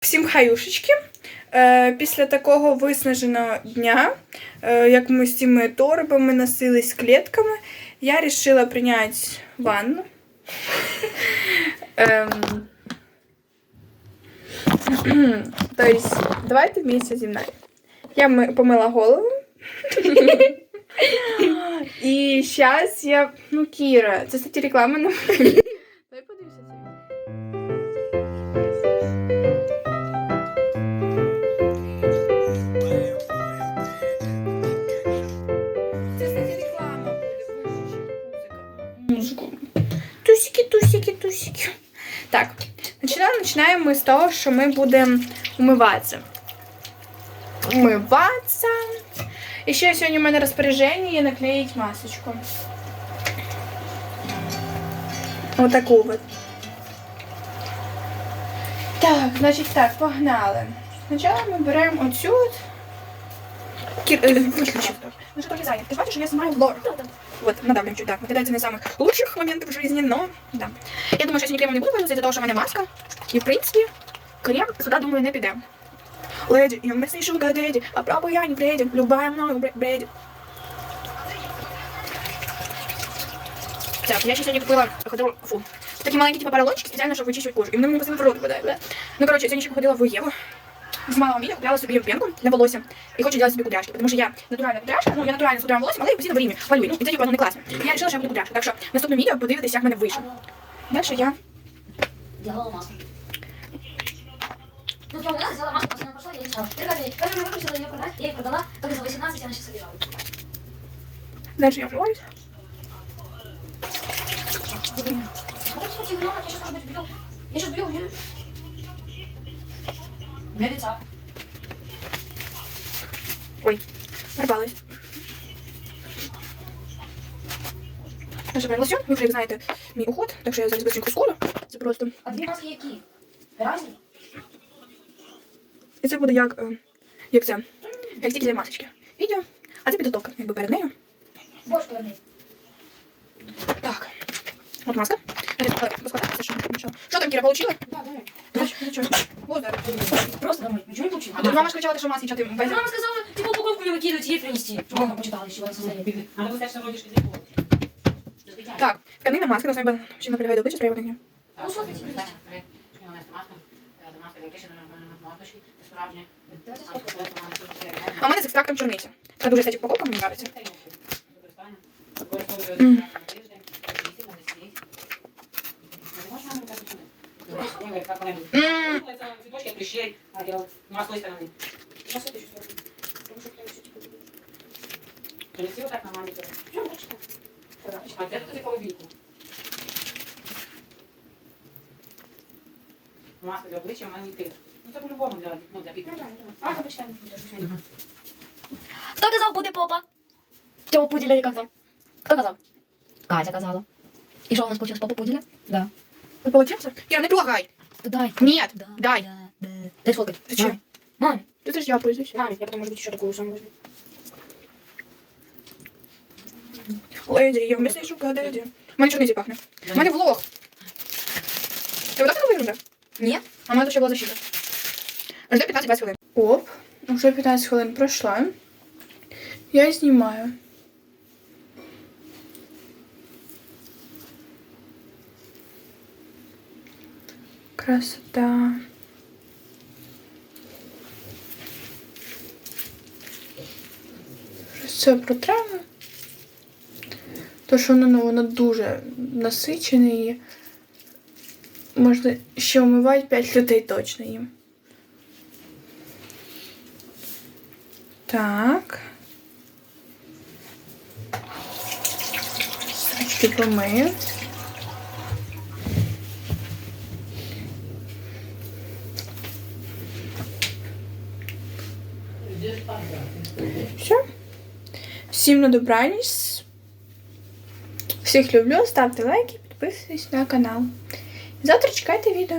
Всім хаюшечки. Е, Після такого виснаженого дня, е, як ми з цими торбами носились клітками, я вирішила прийняти ванну. Тобто, давайте вместе зі мною. Я ми- помила голову. І зараз я. Ну, Кіра, це кстати, реклама на тусики. Так, починаємо, починаємо ми з того, що ми будемо умиватися. Умиватися. І ще сьогодні в мене розпорядження наклеїть масочку. Отаку от. Так, значить так, погнали. Спочатку ми беремо оцю от. Кір... е, виключи. Ну что, трохи занят. Ты бачишь, я снимаю влог. Вот, надавлю чуть, так. Вот это один из самых лучших моментов в жизни, но, да. Я думаю, що сьогодні кремом не буду пользуватися, из-за того, що в мене маска. І, в принципі, крем сюди, думаю, не піде. Леді, я не шуга леді, а право я не бредит, любая мною бре- бредит. Так, я ще сьогодні купила, ходила, фу, такі маленькі типа поролончики, спеціально, щоб вичищувати кожу. І вони мені постійно в рот випадають, да? Ну, коротше, сьогодні ще ходила в Єву. З мамою Міля купляла собі пенку для волосся і хочу делать собі кудряшки, тому що я натуральна кудряшка, ну я натуральна з кудрявим волоссям, але я постійно в рімі малюю. Ну, і це типа ну, не класно. Я вирішила, що я буду кудряшка. Так що наступне відео подивитися, як в мене вийшло. Далі я Делала маску. Ну, я она сделала маску, после она пошла, я не стала. Я каждый день, каждый день выпустила ее продать, я ее продала, только за 18 она сейчас собирала. далі я вмиваюсь. Вот что тебе я сейчас, может быть, бью. Я сейчас бью, бью. Для. Ой, порвалась. Наше лосьон, ви вже знаєте, мій уход, так що я зараз быстренько скоро. Це просто. А две маски які? Разні? І це буде як, е, як це, як тільки для масочки. Відео. А це підготовка, якби перед нею. Больше поверни. Так. От маска. Е, е, що що. Що там, Кіра, получила? Да, давай Ну, нічого. Вот, да. Просто домой. Ничего не получила. А тут мама ж кричала, що маски, що ти А везеш. мама сказала, типа упаковку не выкидывать, ей принести. Чтобы она почитала еще в состоянии. Надо достаточно вроде шкафа. Так, тканина маски, на себе ще наполягає до обличчя, спряму на нього. Ну, смотрите, Давайте сфоткаем. А в мене з екстрактом чорниці. Це дуже, кстати, упаковка, мені подобається. М. Цветочки, клещей, масло из стороны. Принеси вот так на маме. А где ты такую вилку? Масло для обличчя, а не ти. Ну це по-любому для, ну, для пікника. А, ну, почитаем. Кто казал, буде попа? Тёма пуделя или как там? Кто казал? Катя казала. И что у нас получилось, попа пуделя? Да. Ви полотенце? Кіра, не трогай. Да дай. Нет, Да, дай. Да, да. Дай сфоткать. Зачем? Маме. Это же я пользуюсь. Маме, я потом, может быть, еще такую самую возьму. Леді, я вмісний шука, леді. У мене чорниці пахне. У мене влог. Ти вот так не вирунда? Нет? А у мене тут ще була защита. Жди 15-20 хвилин. Оп, вже 15 хвилин пройшло. Я знімаю. Красота. Це протремо. То, що воно, ну, воно дуже насичене і можна ще вмивати 5 людей точно їм. Так. Трішки помию. Все. Всім на добраніч. Всіх люблю, ставте лайки, підписуйтесь на канал. Завтра чекайте відео.